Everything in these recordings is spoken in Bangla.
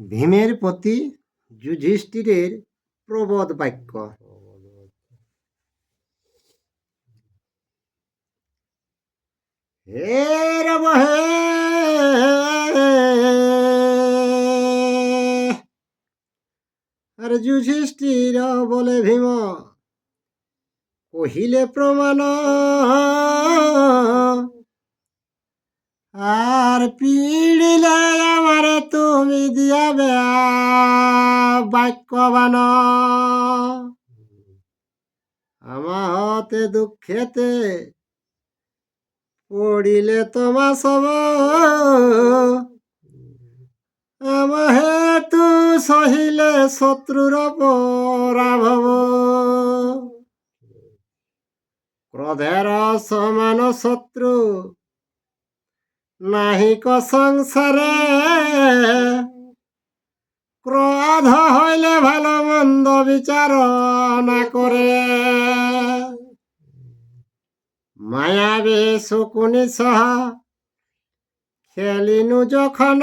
ভীমের প্রতি যুধিষ্ঠিরের প্রবোধ বাক্য। হে রব হে আর যুধিষ্ঠির বলে ভীম কহিলে প্রমাণ আর পিড়িলে আমারে তুমি দিয়াবে বাক্যবান। আমা হতে দুঃখেতে পড়িলে তোমা সব। আমা হেতু সহিলে শত্রুর পরাভব। ক্রোধের সমান শত্রু নাহিক সংসারে। ক্রোধ হইলে ভালো মন্দ বিচার না করে মায়াবী শকুনি সহ খেলিনু যখন।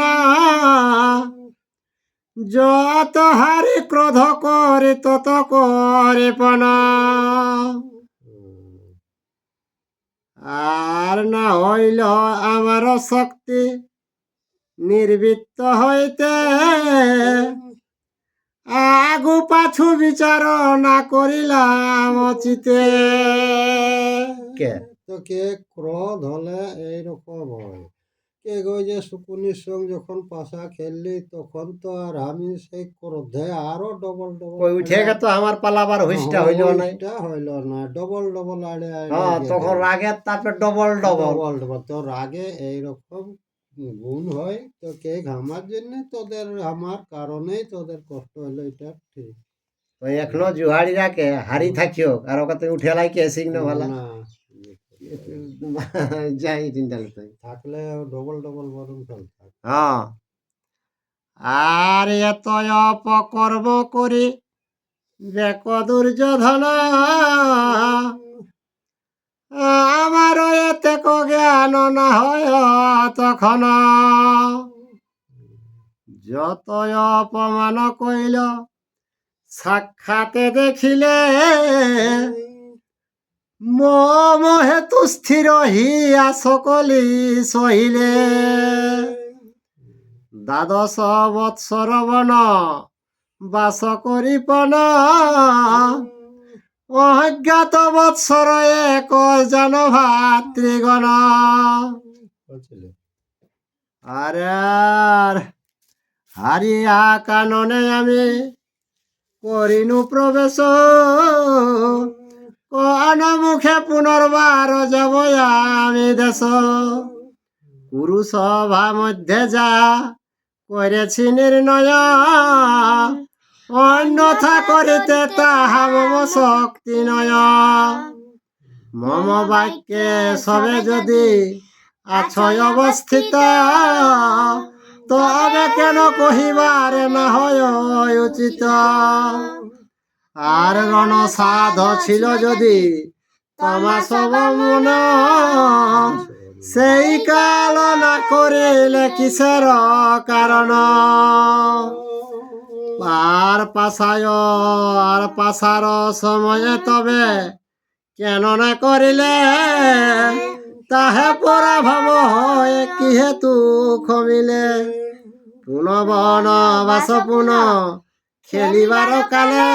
যত হারি ক্রোধ করে তত করে পনা। আর না হইল আমার শক্তি নির্বৃত্ত হইতে। আগু পাছু বিচার না করিলাম অচিতে। কে? তো কে? ক্রোধ হলে এইরকম হয়। গো যে শুকুনির সঙ্গে যখন পাশা খেললি তখন তো আর আমি সেই ক্রোধে আরও ডবল ডবল ওই উঠে গেত আমার পালাবার হুইসটা হইল নাই। হইল না ডবল ডবল আড়ে হ্যাঁ তখন রাগের তাপে ডবল ডবল ডবল ডবল তো রাগে এইরকম গুণ হয় তো কে ঘামার জন্য তোদের আমার কারণেই তোদের কষ্ট হলো এটা ঠিক। ওই এখনও জুহারি রাখে হারি থাকিও আর ওকাতে উঠে লাই কে ভালা না যাই চিন্তা করতে থাকলে ডবল ডবল বরং হ্যাঁ। আর এত অপকর্ম করি বেক দুর্যোধন। আমার এতে জ্ঞান না হয় তখন। যত অপমান কইল সাক্ষাতে দেখিলে মম হেতু স্থির হিয়া সকলি সহিলে। দ্বাদশ বৎসর বন বাস করিপন অজ্ঞাত বৎসর এক জন ভাতৃগণ আর হারিয়া কাননে আমি করিনু প্রবেশ। কোন মুখে পুনর্বার যাব আমি দেশ। কুরু সভা মধ্যে যা করেছি নির্ণয়, অন্যথা করিতে তাহা মম শক্তি নয়। মম বাক্যে সবে যদি আছয় অবস্থিত, তবে কেন কহিবার না হয় উচিত? আর রণ সাধ ছিল যদি তোমা সব মন। সেই কাল না করিলে কিসের কারণ? আর পাশায়, আর পাশার সময়ে তবে কেন না করিলে? তাহে পরা ভাব হয় কি হেতু খমিলে পুন বন বাস পুন খেলিবার কালে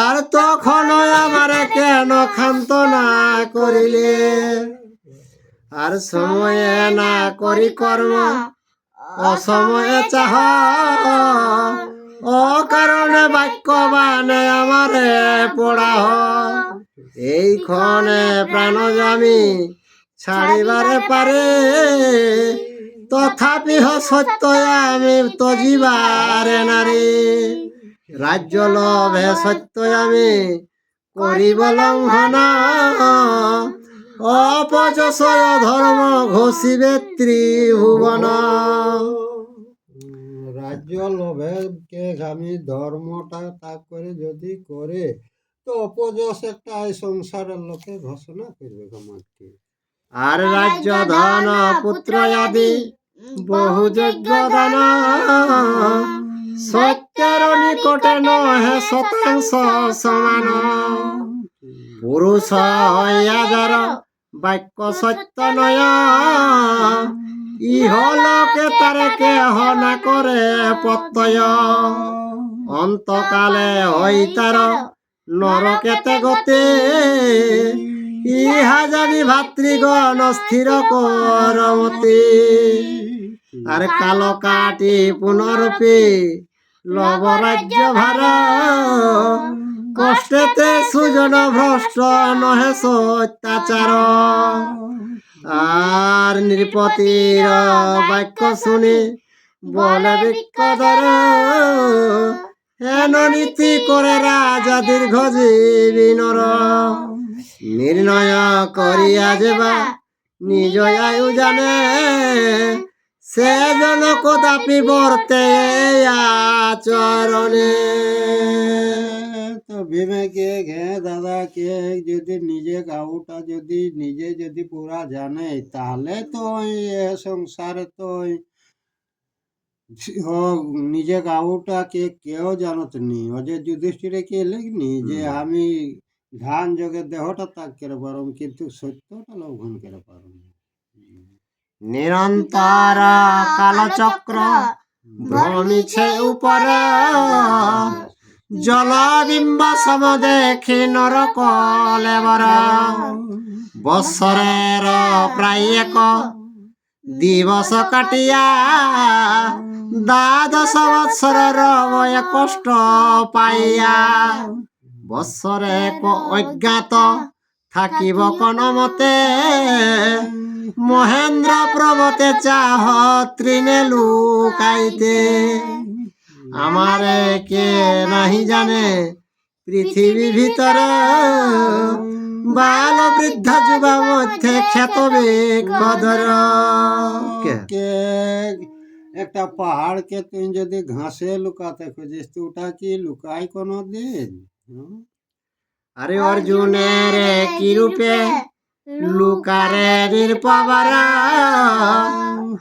আর তখন আমার কেন খান্ত না করিলে? আর সময়ে না করি কর্ম, অসময়ে চাহ, অকারণে বাক্যবানে আমারে পড়াহ। এই ক্ষণে প্রাণ জামি ছাড়িবারে পারে তথাপি সত্য আমি তজিবারে নারী রাজ্য লভে সত্য আমি করিব লঙ্ঘন অপযশয় ধর্ম ঘোষিবে ত্রিভুবন রাজ্য লোভে কে আমি ধর্মটা তা করে যদি করে তো অপযশ একটা এই সংসারের লোকে ঘোষণা করবে আমাকে আর রাজ্য ধন পুত্র আদি বহু যজ্ঞ দান সত্যর নিকটে নহে শতাংশ সমান পুরুষ হইয়াযার বাক্য সত্য নয় তারে কেহ না করে প্রত্যয় অন্তকালে হই তার নরকেতে গতে। ইহা জানি ভাতৃগণ স্থির করমতি। আর কালো কাটি পুনরূপে লব রাজ্য ভার। কষ্টেতে সুজন ভ্রষ্ট নহে সত্যাচার। আর নৃপতির বাক্য শুনি বলে বিক্ষধর হেন নীতি করে রাজা দীর্ঘ জীবী নর। নির্ণয় করিয়া যেবা নিজ আয়ু জানে সে জন কদাপি বর্তে আচরণে। তো ভীমে কে ঘে দাদা কে যদি নিজে গাউটা যদি নিজে যদি পুরা জানে তাহলে তো এ সংসারে তো নিজে গাউটা কে কেউ জানত নি। ও যে যুধিষ্ঠিরে কে লেখনি যে আমি ধান যোগে দেহটা ত্যাগ করে পারম, কিন্তু সত্যটা লঙ্ঘন করে পারম নিরন্তর কালচক্র ভ্রমিছে উপর। জলবিম্ব সম দেখি নরক লেবর বৎসরের প্রায় এক। দিবস কাটিয়া দ্বাদশ বৎসরর কষ্ট পাইয়া বৎসরে এক অজ্ঞাত থাকিব কোন মতে। মহেন্দ্র প্রবতে চাহ তৃণে লুকাইতে। আমারে কে নাহি জানে। পৃথিবী ভিতরে বাল বৃদ্ধ যুবা মধ্যে খ্যাত কে? একটা পাহাড়কে তুই যদি ঘাসে লুকাতে খুঁজিস তো ওটা কি লুকাই কোনো দিন? আরে অর্জুনের কি রূপে লুকারে নির্পবরা।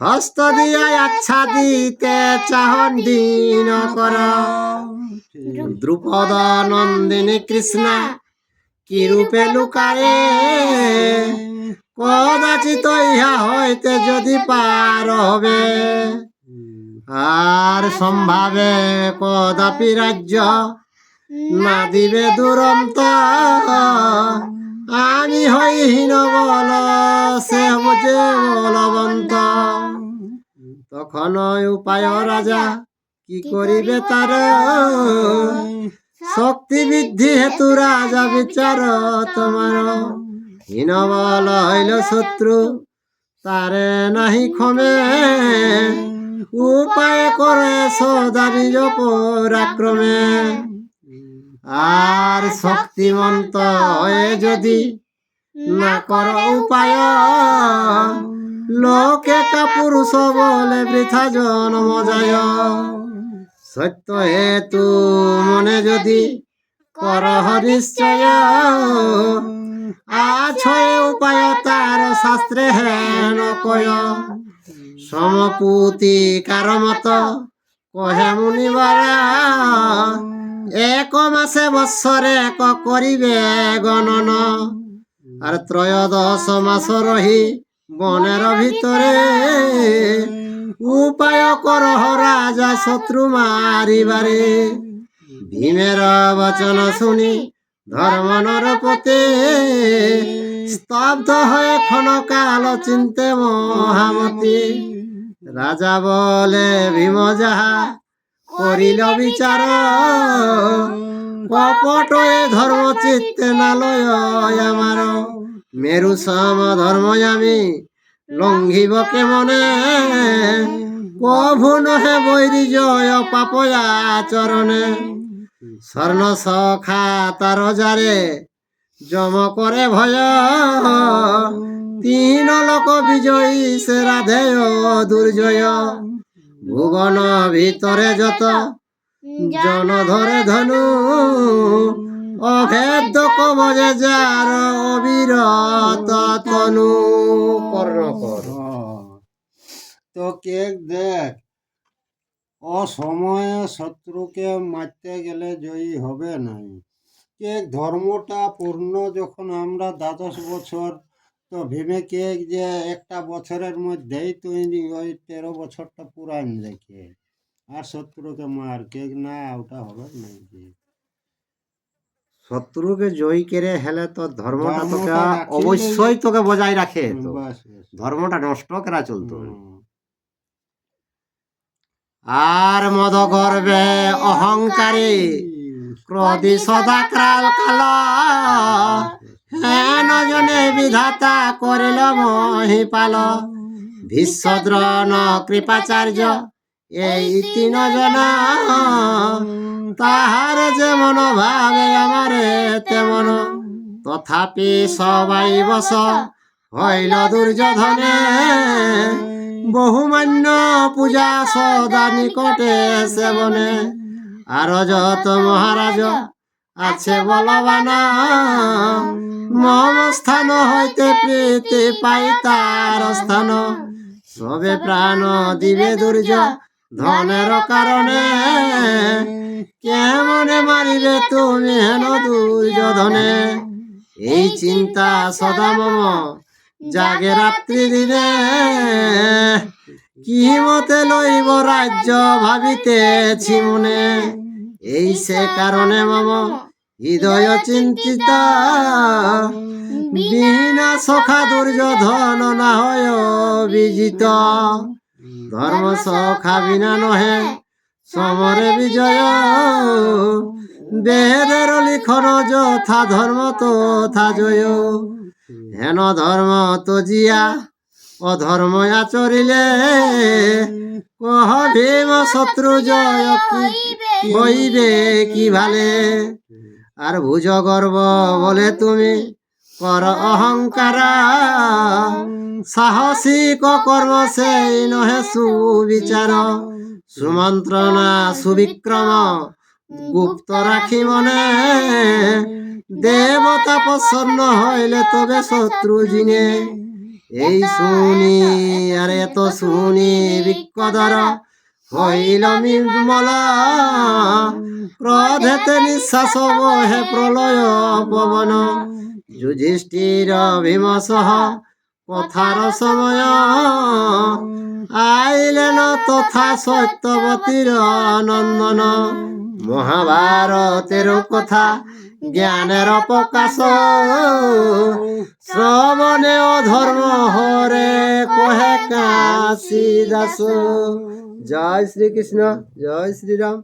হস্ত দিয়া আচ্ছা দিতে চাহন দিন কর দ্রুপদ নন্দিনী কৃষ্ণা, কি রূপে লুকারে? কদাচিত ইহা হইতে যদি পার হবে। আর সম্ভাবে কদাপি রাজ্য না দিবে দুরন্ত। আমি হইহীন বল সে হচ্ছে বলবন্ত তখন উপায় রাজা কি করিবে তার? শক্তি বৃদ্ধি হেতু রাজা বিচার তোমার। হীন বল হইল শত্রু তারে নাহি ক্ষমে। উপায় করে সদা নিজ পরাক্রমে আর শক্তিমন্ত হয়ে যদি না কর উপায় লোকে কা পুরুষ বলে বৃথা জন্ম যায় সত্য হেতু মনে যদি কর নিশ্চয় আছয় উপায় তার শাস্ত্রে হেন কয়। সমপুতি কার মত কহে মুনিবারা এক মাসে বৎসরে এক করিবে গণন। আর ত্রয়োদশ মাস রহি বনের ভিতরে। উপায় কর রাজা শত্রু মারিবারে। ভীমের বচন শুনি ধর্ম নরপতে। স্তব্ধ হয়ে ক্ষণকাল চিন্তে মহামতি। রাজা বলে, ভীম যাহা করিল বিচার। কপট এ ধর্ম চিত্তে নালয় আমার। মেরু সম ধর্ম আমি লঙ্ঘিব কে মনে কভু নহে বৈরি জয় পাপয়া চরণে স্বর্ণ সখা তার যারে জম করে ভয়। তিন লোক বিজয়ী সে রাধেয় দুর্জয়। ভুবন ভিতরে যত জন ধরে ধনু অভেদ্য কবজে যার অবিরত তনু। কর্ণ কর তো কে দেখ অসময়ে শত্রুকে মারতে গেলে জয়ী হবে নাই। কে ধর্মটা পূর্ণ যখন আমরা দ্বাদশ বছর তো ভেবে কে যে একটা বছরের মধ্যেই তুই ওই তেরো বছরটা পুরান দেখে। আর শত্রুকে মার কে? না ওটা হবে না শত্রুকে জয়ী করে হেলে তো ধর্মটা তোকে অবশ্যই তোকে বজায় রাখে ধর্মটা নষ্ট করা চলতো। আর মদ গর্বে অহংকারী ক্রোধী সদা ক্রাল কাল। জনে বিধাতা করিল মহিপাল। ভীষ্মদ্রণ কৃপাচার্য, এই তিন জন তাহার যেমন ভাবে আমারে তেমন। তথাপি সবাই বস হইল দুর্যোধনে। বহুমান্য পূজা সদা নিকটে সেবনে। আর যত মহারাজ আছে বলবান মম স্থান হইতে প্রীতি পাই তার স্থান। সবে প্রাণ দিবে দুর্য ধনের কারণে। কেমনে মারিবে তুমি হেন দুর্যোধনে? এই চিন্তা সদা মম, জাগে রাত্রি দিনে। কি মতে লইব রাজ্য ভাবিতেছি মনে? এই সে কারণে মম হৃদয় চিন্তিত বিনা সখা দুর্যোধন না হয় বিজিত ধর্ম সখা বিনা নহে সমরে বিজয়। বেদের লিখন যথা ধর্ম তথা জয়। হেন ধর্ম তো জিয়া অধর্ম আচরিলে। কহ ভীম শত্রু জয় কি বইবে কি ভালে? আর ভুজ গর্ব বলে তুমি কর অহংকার। সাহসিক কর্ম সেই নহে সুবিচার। সুমন্ত্রণা, সুবিক্রম, গুপ্ত রাখি মনে। দেবতা প্রসন্ন হইলে তবে শত্রু জিনে। এই শুনি, আরে এত শুনি বিকদর হইল নির্মল ক্রোধেতে নিঃশ্বাস বহে প্রলয় পবন। যুধিষ্ঠির ভীম সহ কথার সময় আইলেন তথা সত্যবতীর নন্দন। মহাভারতের কথা, জ্ঞানের প্রকাশ শ্রবণে অধর্ম হরে কহে কাশী দাস জয় শ্রীকৃষ্ণ, জয় শ্রীরাম।